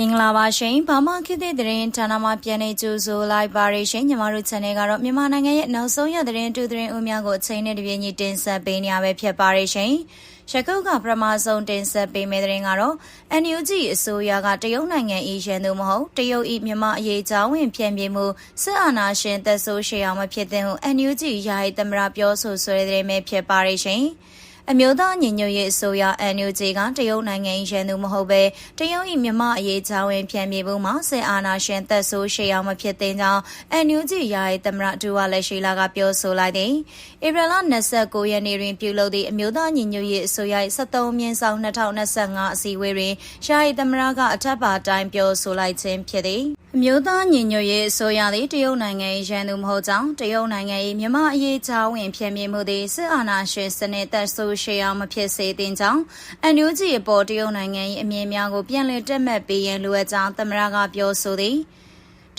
မင်္ဂလာပါရှင်ဘာမှခေတ်သစ်သတင်းဌာနမှပြန်နေကြိုဆိုလိုက်ပါရရှင်ညီမတို့ channel ကတော့မြန်မာနိုင်ငံရဲ့နောက်ဆုံးရသတင်းတူသတင်းဦးများကိုအချိန်နဲ့တပြေးညီတင်ဆက်ပေးနေရပဲဖြစ်ပါရရှင်ရကုတ်ကပထမဆုံးတင်ဆက်ပေးမယ့်သတင်းကတော့ NUG အစိုးရကတရုတ်နိုင်ငံဤရန်သူမဟုတ်တရုတ်ဤမြန်မာအရေးကြောင်းဝင်ဖြန့်ပြမှုစစ်အာဏာရှင်သက်ဆိုးရှေအောင်မဖြစ်တဲ့ဟု NUG ယာယီသမရပြောဆိုဆွဲတဲ့သတင်းပဲဖြစ်ပါရရှင် အမျိုးသားညီညွတ်ရေးအစိုးရ NUG ကတရုတ်နိုင်ငံရန်သူမဟုတ်ပဲတရုတ်၏မြမအရေးချောင်းဝင်ဖြန့်ပြေမှုမှာစစ်အာဏာရှင်သက်ဆိုးရှေအောင်မဖြစ်သေးကြောင်း NUG ယာယီသမရဒူဝါလက်ရှိလာကပြောဆိုလိုက်သည်ဧပြီလ29ရက်နေ့တွင်ပြုလုပ်သည့်အမျိုးသားညီညွတ်ရေးအစိုးရ၏73မြင်းဆောင်2025အစည်းအဝေးတွင်ယာယီသမရကအထက်ပါတိုင်းပြောဆိုလိုက်ခြင်းဖြစ်သည် အမျိုးသားညီညွတ်ရေးအစိုးရသည်တရုတ်နိုင်ငံ၏ရန်သူမဟုတ်ကြောင်းတရုတ်နိုင်ငံ၏မြမအရေးချောင်းဝင်ဖြန့်ပြေမှုသည်စစ်အာဏာရှင်စနစ်သက်ဆိုးရှေအောင်မဖြစ်စေသင့်ကြောင်းအန်ယူဂျီအပေါ်တရုတ်နိုင်ငံ၏အမြင်များကိုပြန်လည်တက်မှတ်ပေးရန်လိုအပ်ကြောင်းသမရကပြောဆိုသည်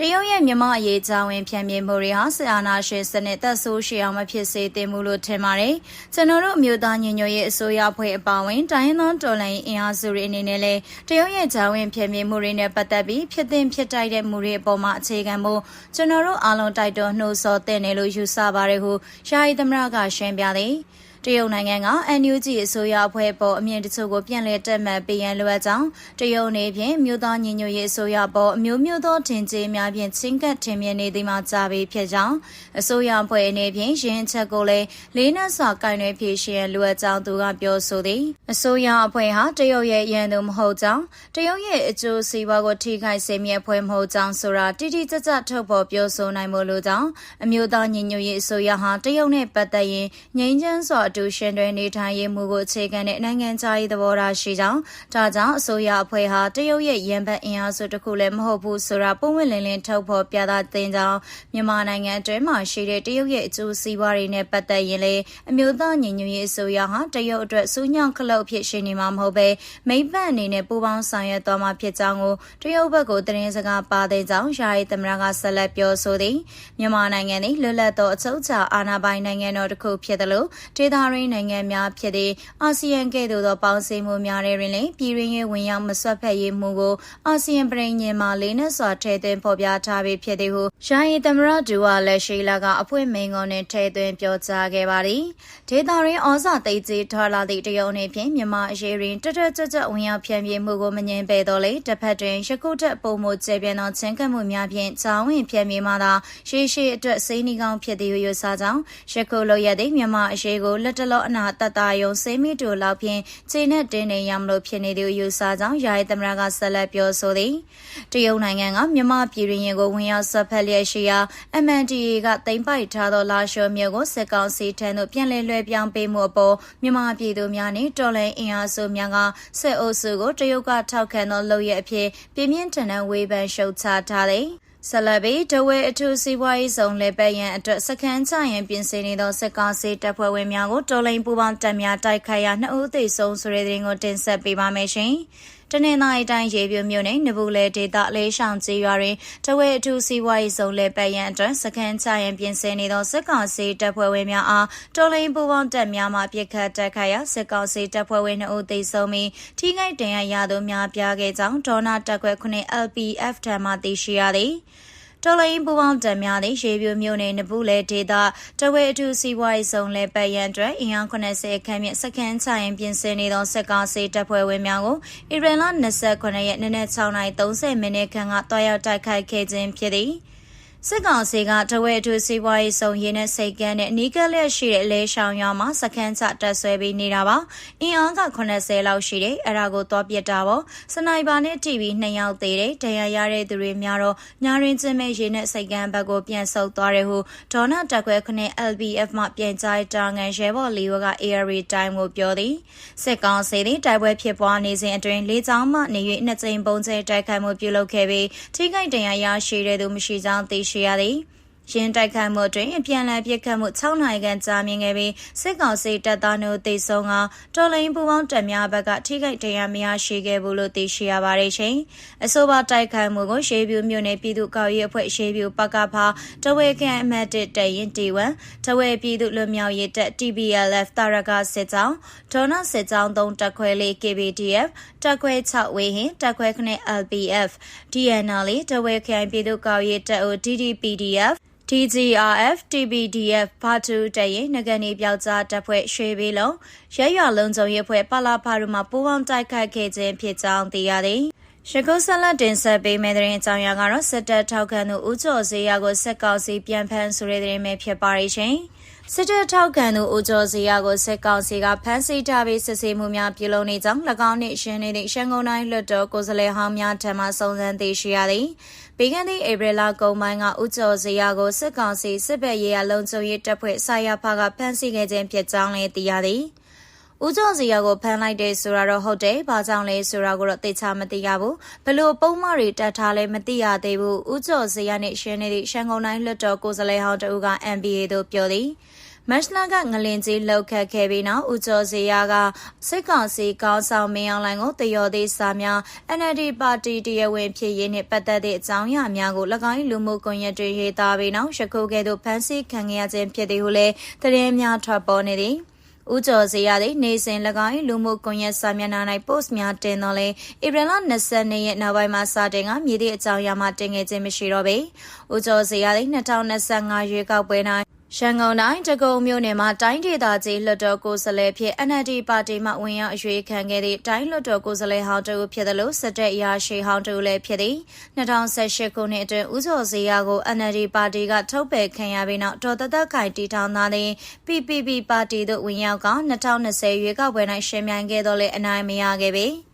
တရုတ်ရဲ့မြမအရေးချောင်းဝင်ဖြန့်မြင်မှုတွေဟာစစ်အာဏာရှင်စနစ်သက်ဆိုးရှေအောင်မဖြစ်စေသင့်ဘူးလို့ထင်ပါတယ်။ကျွန်တော်တို့အမျိုးသားညီညွတ်ရေးအစိုးရဖွဲ့အပါအဝင်တိုင်းရင်းသားတော်လှန်ရေးအင်အားစုတွေအနေနဲ့လည်းတရုတ်ရဲ့ချောင်းဝင်ဖြန့်မြင်မှုတွေနဲ့ပတ်သက်ပြီးဖြစ်သင့်ဖြစ်တိုက်တဲ့မှုတွေအပေါ်မှာအခြေခံမှုကျွန်တော်တို့အားလုံးတိုက်တွန်းနှိုးဆော်တဲ့နယ်လို့ယူဆပါတယ်ဟုယာယီသမရကရှင်းပြသည်။ တရုတ်နိုင်ငံက NUG အစိုးရအဖွဲ့ပေါ်အမြင့်တချို့ကိုပြန်လည်တက်မှတ်ပေးရန်လိုအပ်ကြောင်းတရုတ်အနေဖြင့်မြို့သားညီညွတ်ရေးအစိုးရပေါ်အမျိုးမျိုးသောထင်ကြေးများဖြင့်ချင်းကပ်ထင်မြင်နေသည်မှာကြာပြီဖြစ်ကြောင်းအစိုးရအဖွဲ့အနေဖြင့်ရင်းချက်ကိုလည်းလေးနက်စွာကင်တွယ်ဖြည့်ရှင်ရန်လိုအပ်ကြောင်းသူကပြောဆိုသည်အစိုးရအဖွဲ့ဟာတရုတ်ရဲ့ရန်သူမဟုတ်ကြောင်းတရုတ်ရဲ့အကျိုးစီးပွားကိုထိခိုက်စေမည်အဖွဲ့မဟုတ်ကြောင်းဆိုတာတိတိကျကျထုတ်ဖော်ပြောဆိုနိုင်မှုလိုကြောင်းအမျိုးသားညီညွတ်ရေးအစိုးရဟာတရုတ်နဲ့ပတ်သက်ရင်ငြိမ်းချမ်းစွာအတူရှင်တွဲနေထိုင်ရေးမှုကိုအခြေခံတဲ့နိုင်ငံခြားရေးသဘောထားရှိကြောင်းဒါကြောင့်အစိုးရအဖွဲ့ဟာတရုတ်ရဲ့ရန်ဘက်အင်အားစုတစ်ခုလည်းမဟုတ်ဘူးဆိုတာပုံဝင်လင်းလင်းထုတ်ဖော်ပြသသင်ကြောင်းမြန်မာနိုင်ငံအတွင်းမှာရှိတဲ့တရုတ်ရဲ့အကျိုးစီးပွားတွေနဲ့ပတ်သက်ရင်လေအမျိုးသားညီညွတ်ရေးအစိုးရဟာတရုတ်အတွက်စူးညောင်းခလုတ်ဖြစ်ရှင်နေမှာမဟုတ်ပဲမိဘအနေနဲ့ပူးပေါင်းဆောင်ရွက်သွားမှာဖြစ်ကြောင်းကိုတရုတ်ဘက်ကိုသတင်းစကားပါတဲ့ကြောင်းယာယီသမရကဆက်လက်ပြောဆိုသည်မြန်မာနိုင်ငံသည်လွတ်လပ်သောအချုပ်အခြာအာဏာပိုင်နိုင်ငံတော်တစ်ခုဖြစ်သလိုဒေသရင်းနိုင်ငံများဖြစ်သည့်အာဆီယံကဲ့သို့သောပေါင်းစည်းမှုများတွင်လည်းပြည်ရင်းရေးဝင်ရောက်မဆွတ်ဖက်ရေးမှုကိုအာဆီယံပြည်ညင်မှာလေးနက်စွာထည့်သွင်းဖော်ပြထားပြီးဖြစ်သည်ဟုရှာယီသမရဒူဝါလက်ရှိလာကအဖွင့်မိန်ကုန်နဲ့ထည့်သွင်းပြောကြားခဲ့ပါသည်ဒေတာရင်းဩဇာသိမ်းကြီးထွာလာသည့်တရုတ်နေဖြင့်မြန်မာအရေးရင်းတက်တက်ကြွကြွဝင်ရောက်ဖြန့်ပြေးမှုကိုမငြင်းပယ်တော့လေတစ်ဖက်တွင်ရခုထက်ပုံမှုကျေပြင်းသောချင်းကပ်မှုများဖြင့်ချောင်းဝင်ဖြန့်ပြေးမှသာရှေးရှေးအတွက်စိတ်နှီးကောင်းဖြစ်သည်ဟုယူဆကြောင်းရခုလိုရသည့်မြန်မာအရေးကိုလက်တလောအနာတတယုံစိမီတူလောက်ဖြင့်ခြေနဲ့တင်းနေရမလို့ဖြစ်နေသူယူဆကြောင်းယာယီသမရကဆက်လက်ပြောဆိုသည်တရုတ်နိုင်ငံကမြန်မာပြည်ရင်းရင်ကိုဝင်ရောက်ဆွတ်ဖက်လျက်ရှိရာ MNDA ကတိမ့်ပိုက်ထားသောလာရှောမြို့ကိုစစ်ကောင်စီထံသို့ပြန်လည်လွှဲပြောင်းပေးမှုအပေါ်မြန်မာပြည်သူများနှင့်တော်လှန်အင်အားစုများကစစ်အုပ်စုကိုတရုတ်ကထောက်ခံသောလုပ်ရအဖြစ်ပြင်းပြင်းထန်ထန်ဝေဖန်ရှုတ်ချထားသည် ဆလဘီဒဝဲအထူးစီးပွားရေးဆောင်လေပတ်ရန်အတွက်စခန်းချရန်ပြင်ဆင်နေသောစစ်ကောင်စီတပ်ဖွဲ့ဝင်များကိုတော်လိန်ပူပေါင်းတပ်များတိုက်ခိုက်ရာနှစ်ဦးသေဆုံးဆိုတဲ့သတင်းကိုတင်ဆက်ပေးပါမယ်ရှင်။ တနင်္လာရီတိုင်းရေပြိုမြို့နယ်နဘူးလေဒေသလေးဆောင်ကျေးရွာတွင်တဝဲအထူးစီးပွားရေးဆောင်လေပတ်ရန်အတွက်စခန်းချရန်ပြင်ဆင်နေသောစစ်ကောင်စီတပ်ဖွဲ့ဝင်များအားတော်လိန်ပူပေါင်းတပ်များမှပြစ်ခတ်တိုက်ခိုက်ရာစစ်ကောင်စီတပ်ဖွဲ့ဝင်နှစ်ဦးသေဆုံးပြီးထိခိုက်ဒဏ်ရာရသူများပြားခဲ့ကြောင်းဒေါနာတက်ခွဲ9 LPF ထံမှသိရှိရသည်။ တော်လိုင်းပူပေါင်းတံများသည့်ရေပြိုမြို့နယ်နဘူးလေဒေသတဝဲအထူးစီးပွားရေးဆောင်လဲပတ်ရန်အတွက်အင်အား80ခန်းမြင့်စခန်းချရင်ပြင်ဆင်နေသောစက်ကားစေတပ်ဖွဲ့ဝင်များကိုဧပြီလ29ရက်နေ့နက်6:30မိနစ်ခန့်ကတွားရောက်တိုက်ခိုက်ခဲ့ခြင်းဖြစ်သည်။ စစ်ကောင်စီကတဝဲအထူးစီးပွားရေးဆောင်ရင်းနဲ့စိတ်ကန်းနဲ့အနီးကပ်လက်ရှိတဲ့လဲရှောင်ရွာမှာစခန်းချတက်ဆွဲပြီးနေတာပါအင်အားက80လောက်ရှိတယ်အဲ့ဒါကိုသွားပြစ်တာပေါ့စနိုက်ပါနဲ့ TV နှစ်ယောက်သေးတယ်ဒဏ်ရာရတဲ့သူတွေများတော့ညာရင်းချင်းမဲ့ရင်းနဲ့စိတ်ကန်းဘက်ကိုပြန်ဆုပ်သွားတယ်ဟုဒေါနာတက်ခွဲခနဲ့ LBF မှပြန်ကြားတာငန်ရဲဘော်လီဝက ARA time ကိုပြောသည်စစ်ကောင်စီသည်တိုက်ပွဲဖြစ်ပွားနေစဉ်အတွင်းလေးချောင်းမှနေ၍နှစ်ကြိမ်ပုံကျဲတိုက်ခိုက်မှုပြုလုပ်ခဲ့ပြီးထိခိုက်ဒဏ်ရာရရှိတဲ့သူမရှိကြောင်းသိရှိရသည် ရင်တိုက်ခိုက်မှုတွင်အပြန်အလှန်ပစ်ခတ်မှု6နိုင်ခန့်ကြာမြင့်ခဲ့ပြီးစစ်ကောင်စီတပ်သားတို့တေဆုံးကတော်လိုင်းပူပေါင်းတပ်များဘက်ကထိခိုက်ဒဏ်ရာမရရှိခဲ့ဘူးလို့သိရှိရပါတယ်ရှင်။အဆိုပါတိုက်ခိုက်မှုကိုရှေးပြူမြို့နယ်ပြည်သူ့ကောက်ရေးအဖွဲ့ရှေးပြူပကဖာတဝဲကန်အမှတ်1တရင်တီဝမ်တဝဲပြည်သူ့လွတ်မြောက်ရေးတပ် TBLF တာရကစစ်ကြောင်းဒေါနာစစ်ကြောင်း3တက်ခွဲလေး KBDF တက်ခွဲ6ဝေဟင်တက်ခွဲခနဲ့ LPF DNL တဝဲခိုင်ပြည်သူ့ကောက်ရေးတပ် DDPDF TGRF TBDF ဘာတူတရင်ငကနေပြောက်ကြားတပ်ဖွဲ့ရွှေဘေးလုံးရဲရွာလုံးစုံရဲဖွဲ့ပလာဖာတို့မှပူးပေါင်းတိုက်ခိုက်ခဲ့ခြင်းဖြစ်ကြောင်းသိရသည်ရကုဆက်လက်တင်ဆက်ပေးမယ့်တဲ့ရင်အကြောင်းအရာကတော့စစ်တပ်ထောက်ခံသူဦးကျော်စေရကိုစစ်ကောင်စီပြန်ဖမ်းဆိုတဲ့တဲ့ပဲဖြစ်ပါရဲ့ရှင် စစ်တပ်ထောက်ခံသူဦးကျော်စီယာကိုစစ်ကောင်စီကဖမ်းဆီးထားပြီးစစ်ဆေးမှုများပြုလုပ်နေကြောင်း၎င်းနှင့်ရှင်းနေတဲ့ရှန်ကုန်တိုင်းလွှတ်တော်ကိုယ်စားလှယ်ဟောင်းများထံမှစုံစမ်းသိရှိရသည်။ဘေကန်သည့်ဧပြီလကုန်ပိုင်းကဦးကျော်စီယာကိုစစ်ကောင်စီစစ်ဘက်ရေးရာလုံခြုံရေးတပ်ဖွဲ့ဆရာဖကဖမ်းဆီးခဲ့ခြင်းဖြစ်ကြောင်းလည်းသိရသည်။ ဦးကျော်စီယာကိုဖမ်းလိုက်တဲ့ဆိုတာတော့ဟုတ်တယ်။ဘာကြောင့်လဲဆိုတာကိုတော့သိချမသိရဘူး။ဘလို့ပုံမှန်တွေတတ်ထားလဲမသိရသေးဘူး။ဦးကျော်စီယာနဲ့ရှင်းနေတဲ့ရှန်ကုန်တိုင်းလွှတ်တော်ကိုယ်စားလှယ်ဟောင်းတဦးက NBA တို့ပြောသည်။မတ်လကငလင်ကြီးလှုပ်ခတ်ခဲ့ပြီးနောက်ဦးကျော်စီယာကစစ်ကောင်စီကောင်းဆောင်မင်းအောင်လှိုင်ကိုတရော်သေးစာများ NLD ပါတီတရားဝင်ဖြစ်ရေးနှင့်ပတ်သက်တဲ့အကြောင်းအရာများကို၎င်းလူမှုကွန်ရက်တွေရေးသားပြီးနောက်ရခိုးကဲ့သို့ဖမ်းဆီးခံရခြင်းဖြစ်သည်ဟုလည်းသတင်းများထွက်ပေါ်နေသည် ဦးကျော်စီရသည့်နေစဉ်၎င်း၏လူမှုကွန်ရက်စာမျက်နှာ၌ post များတင်တော်လဲဧပြီလ22ရက်နောက်ပိုင်းမှာစတင်ကမြေသည့်အကြောင်းအရာမှတင်ခဲ့ခြင်းမရှိတော့ပေ။ဦးကျော်စီရသည့်2025ရွေးကောက်ပွဲ၌ ရန်ကုန်တိုင်းတကုံမြို့နယ်မှာတိုင်းဒေသကြီးလွှတ်တော်ကိုယ်စားလှယ်ဖြစ် NLD ပါတီမှဝင်ရောက်အရွေးခံခဲ့သည့်တိုင်းလွှတ်တော်ကိုယ်စားလှယ်ဟောင်းတူဖြစ်တယ်လို့စစ်တပ်အရာရှိဟောင်းတူလည်းဖြစ်သည်2018ခုနှစ်အတွင်းဦးစောစေရကို NLD ပါတီကထုတ်ပယ်ခံရပြီးနောက်ဒေါ်သက်သက်ခိုင်တီထောင်သားသည် PPP ပါတီသို့ဝင်ရောက်က2020ရွေးကောက်ပွဲ၌ရှင်ပြိုင်ခဲ့တော့လည်းအနိုင်မရခဲ့ပေ။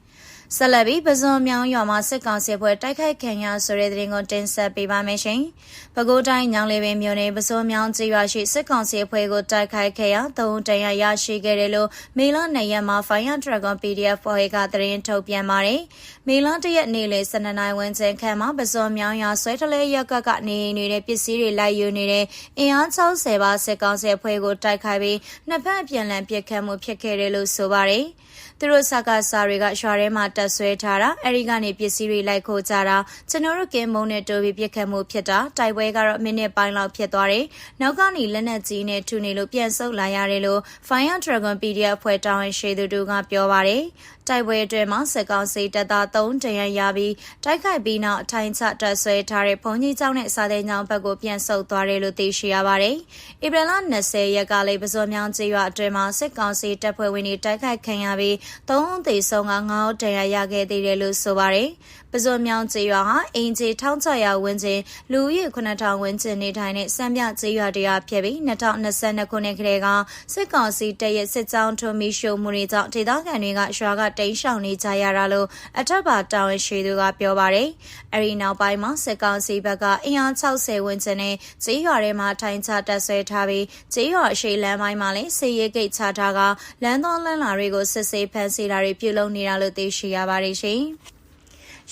ဆက်လက်ပြီးပဇွန်မြောင်းရွာမှာစစ်ကောင်စီဖွဲ့တိုက်ခိုက်ခံရဆိုတဲ့သတင်းကိုတင်ဆက်ပေးပါမယ်ရှင်။ပဲခူးတိုင်းညောင်လေးပင်မြို့နယ်ပဇွန်မြောင်းကျေးရွာရှိစစ်ကောင်စီဖွဲ့ကိုတိုက်ခိုက်ခဲ့ရာသုံးတန်ရရရှိခဲ့တယ်လို့မေလ၂ရက်မှာ Fire Dragon PDF ဖွဲ့ကသတင်းထုတ်ပြန်ပါတယ်။မေလ၁ရက်နေ့လေ12နိုင်ဝန်းကျင်ခန့်မှာပဇွန်မြောင်းရွာဆွဲတလဲရက်ကကနေနေတဲ့ပစ္စည်းတွေလိုက်ယူနေတဲ့အင်အား60ပါစစ်ကောင်စီဖွဲ့ကိုတိုက်ခိုက်ပြီးနှစ်ဖက်အပြန်အလှန်ပစ်ခတ်မှုဖြစ်ခဲ့တယ်လို့ဆိုပါတယ်။သူတို့စကားစာတွေကရွာထဲမှာတက်ဆွဲထားတာအဲဒီကနေပစ္စည်းတွေလိုက်ခိုးကြတာကျွန်တော်တို့ကင်းမုံနဲ့တိုးပြီးပြစ်ခတ်မှုဖြစ်တာတိုက်ပွဲကတော့မိနစ်ပိုင်းလောက်ဖြစ်သွားတယ်နောက်ကနေလက်နက်ကြီးနဲ့ထုနေလို့ပြန်ဆုတ်လာရတယ်လို့ Fire Dragon PDF ဖွဲ့တောင်းရှိသူတို့ကပြောပါတယ် တိုက်ပွဲအတွင်းမှာစစ်ကောင်စီတပ်သား3တရန်ရပြီးတိုက်ခိုက်ပြီးနောက်အထိုင်ချတပ်ဆွဲထားတဲ့ဘုံကြီးကျောင်းနဲ့စာသိမ်းကျောင်းဘက်ကိုပြန်ဆုတ်သွားတယ်လို့သိရှိရပါတယ်။ဧပြီလ20ရက်ကလေးပဇော်မြောင်းကျေးရွာအတွင်းမှာစစ်ကောင်စီတပ်ဖွဲ့ဝင်တွေတိုက်ခိုက်ခံရပြီး3ဦးသေဆုံးက9ဦးဒဏ်ရာရခဲ့သေးတယ်လို့ဆိုပါတယ်။ ပဇွန်မြောင်ကျေးရွာဟာအင်ဂျီ1600ဝန်းကျင်လူဦးရေ9000ဝန်းကျင်နေထိုင်တဲ့စံပြကျေးရွာတရားဖြစ်ပြီး2022ခုနှစ်ကလေးကစစ်ကောင်စီတပ်ရဲ့စစ်ကြောင်းထုံမီရှို့မှုတွေကြောင့်ဒေသခံတွေကရွာကတိမ်းရှောင်နေကြရတာလို့အထက်ပါတာဝန်ရှိသူကပြောပါတယ်။အဲဒီနောက်ပိုင်းမှာစစ်ကောင်စီဘက်ကအင်အား60ဝန်းကျင်နဲ့ကျေးရွာထဲမှာထိုင်ချတပ်ဆွဲထားပြီးကျေးရွာအရှိလမ်းပိုင်းမှာလည်းစစ်ရေးဂိတ်ချထားကလမ်းတော်လမ်းလာတွေကိုစစ်ဆေးဖမ်းဆီးတာတွေပြုလုပ်နေတာလို့သိရှိရပါတယ်ရှင်။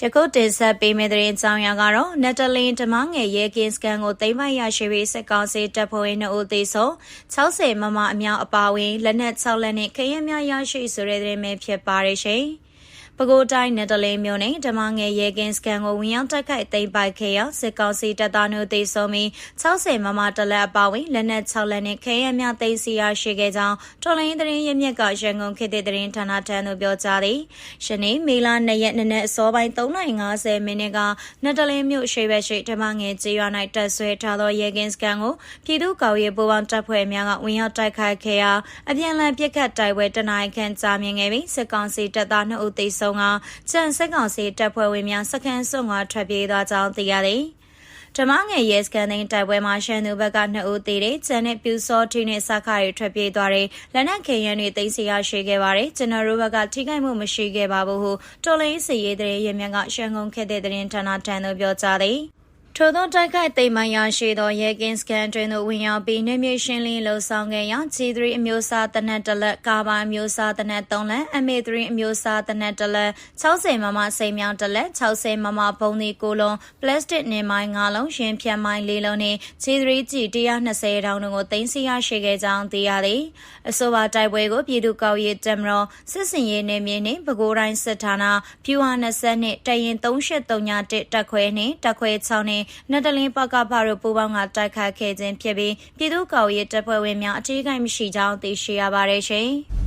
ယခုတင်ဆက်ပေးမယ့်သတင်းကြောင်းရာကတော့နက်တလင်ဓမငယ်ရဲကင်းစကန်ကိုသိမ်းပိုက်ရရှိပြီးစစ်ကောင်စီတပ်ဖွဲ့ဝင်တို့သေဆုံး60မမအမြောက်အပါဝင်လက်နက်6လက်နဲ့ခရင်များရရှိဆိုတဲ့သတင်းပဲဖြစ်ပါတယ်ရှင်။ ပဲခူးတိုင်းနယ်တလင်းမြို့နယ်ဓမ္မငယ်ရဲကင်းစကန်ကိုဝင်ရောက်တိုက်ခိုက်သိမ်းပိုက်ခဲ့ရာစစ်ကောင်စီတပ်သားတို့သေဆုံးပြီး60မမတလက်အပါဝင်လက်နက်6လက်နဲ့ခဲရမြသိမ်းစီရရှိခဲ့ကြောင်းတော်လိုင်းသတင်းရမြက်ကရန်ကုန်ခေတ်သတင်းဌာနထံသို့ပြောကြားသည်။ယနေ့မေလ2ရက်နေ့နက်အစောပိုင်း3:50မိနစ်ကနယ်တလင်းမြို့ရှိဘက်ရှိဓမ္မငယ်ကျေးရွာ၌တပ်ဆွဲထားသောရဲကင်းစကန်ကိုပြည်သူ့ကော်ရေးပူးပေါင်းတပ်ဖွဲ့များကဝင်ရောက်တိုက်ခိုက်ခဲ့ရာအပြန်အလှန်ပစ်ခတ်တိုက်ပွဲတနင်္ဂနွေခန့်ကြာမြင့်ခဲ့ပြီးစစ်ကောင်စီတပ်သား2ဦးသေဆုံးဆုံးကကျန်စစ်ကောင်စီတပ်ဖွဲ့ဝင်များစခန်းစွန့်ခွာထွက်ပြေးသွားကြောင်းသိရသည်ဓမ္မငယ်ရဲစကန်သိန်းတိုက်ပွဲမှာရှန်သူဘက်က2ဦးသေတယ်။ကျန်တဲ့ပြူစောထင်းနဲ့စခါတွေထွက်ပြေးသွားတယ်။လက်နက်ခဲယမ်းတွေသိမ်းဆည်းရရှိခဲ့ပါတယ်။ကျွန်တော်တို့ဘက်ကထိခိုက်မှုမရှိခဲ့ပါဘူးဟုတော်လိုင်းစီရေးတဲ့ရဲမြတ်ကရှန်ကုန်ခဲ့တဲ့တဲ့ဌာနထံသို့ပြောကြားသည်။ ထို့သောတိုက်ခိုက်သိမ်းမှရရှိသောရဲကင်းစကန်တွင်သို့ဝင်ရောက်ပြီးနေမြေရှင်းလင်းလှုပ်ဆောင်ခဲ့ရာ G3 အမျိုးအစားတနက်တလက်ကာဘာအမျိုးအစားတနက်3လက် MA3 အမျိုးအစားတနက်တလက်60မမစိန်မြောင်းတလက်60မမဘုံဒီကိုလုံးပလတ်စတစ်နင်မိုင်း9လုံးရင်ဖြတ်မိုင်း4လုံးနှင့် G3 G 120တောင်တို့ကိုတင်စီရရှိခဲ့ကြောင်းသိရသည်အဆိုပါတိုက်ပွဲကိုပြည်သူ့ကောက်ရေးတပ်မတော်စစ်စင်ရေးနယ်မြေနှင့်ပဲခူးတိုင်းစစ်ဌာနဖြူဟာ20နှင့်တရင်3831တက်ခွဲနှင့်တက်ခွဲ6နှင့်နတ်တလင်းပကဖတို့ပူးပေါင်းကတိုက်ခတ်ခဲ့ခြင်းဖြစ်ပြီးပြည်သူ့ကောက်ရေးတပ်ဖွဲ့ဝင်များအထူးကိမရှိကြောင်းသိရှိရပါတယ်ရှင်။